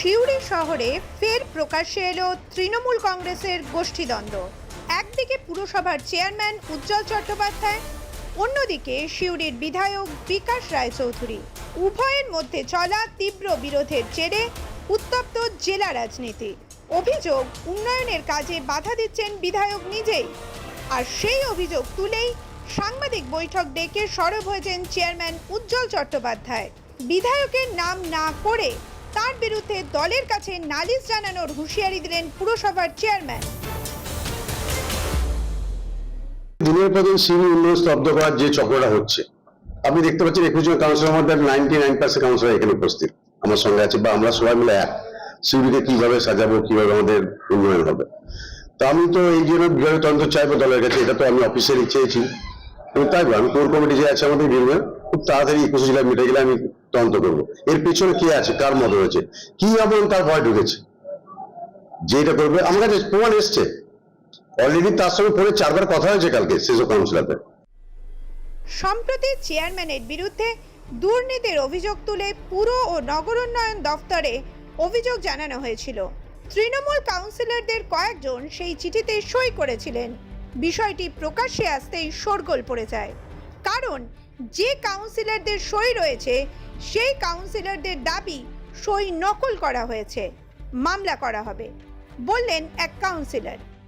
শহরে ফের প্রকাশ্যে এলো তৃণমূল কংগ্রেসের গোষ্ঠীদ্বন্দ্ব। একদিকে পুরসভার চেয়ারম্যান উজ্জ্বল চট্টোপাধ্যায়, অন্যদিকে সিউড়ির বিধায়ক বিকাশ রায়চৌধুরী। উভয়ের মধ্যে চলা তীব্র বিরোধের জেরে উত্তপ্ত জেলা রাজনীতি। অভিযোগ, উন্নয়নের কাজে বাধা দিচ্ছেন বিধায়ক নিজেই। আর সেই অভিযোগ তুলেই সাংবাদিক বৈঠক ডেকে সরব হয়েছেন চেয়ারম্যান উজ্জ্বল চট্টোপাধ্যায়। বিধায়কের নাম না করে তার বিরুদ্ধে দলের কাছে নালিশ জানানোর হুঁশিয়ারি দিলেন পুরসভার চেয়ারম্যান। দিনের পর দিন সিমি উন্নয়ন স্তব্ধ করার যে চক্রটা হচ্ছে, আপনি দেখতে পাচ্ছেন একুশ জন কাউন্সিলর মধ্যে নাইনটি নাইন পার্সেন্ট কাউন্সিলর এখানে উপস্থিত। আমার সঙ্গে আছে বা আমরা সবাই মিলে এক। সিউড়িকে কীভাবে সাজাবো, কীভাবে আমাদের উন্নয়ন হবে। তো আমি তো এই জন্য বিভাগ তন্ত্র চাইব দলের কাছে, এটা তো আমি অফিসিয়ালি চেয়েছি আমি তাই আমি কোর কমিটি যে আছে আমাদের বিভাগে খুব তাড়াতাড়ি একুশে জেলায় মিটে গেলে আমি তদন্ত করব। এর পিছনে কে আছে? কার মত হয়েছে কি এমন তার ভয় ঢুকেছে? যেটা করবে, আমার কাছে প্রমাণ এসছে। অলরেডি তার সঙ্গে ফোনে চারবার কথা হয়েছে কালকে সেসব কাউন্সিলারদের সম্প্রতি চেয়ারম্যানের বিরুদ্ধে দুর্নীতির অভিযোগ তুলে পুর ও নগরোন্নয়ন দফতরে অভিযোগ জানানো হয়েছিল। তৃণমূল কাউন্সিলরদের কয়েকজন সেই চিঠিতে সই করেছিলেন। বিষয়টি প্রকাশ্যে আসতেই শোরগোল পড়ে যায়। কারণ যে কাউন্সিলরদের সই রয়েছে, সেই কাউন্সিলরদের দাবি সই নকল করা হয়েছে। মামলা করা হবে। বললেন এক কাউন্সিলর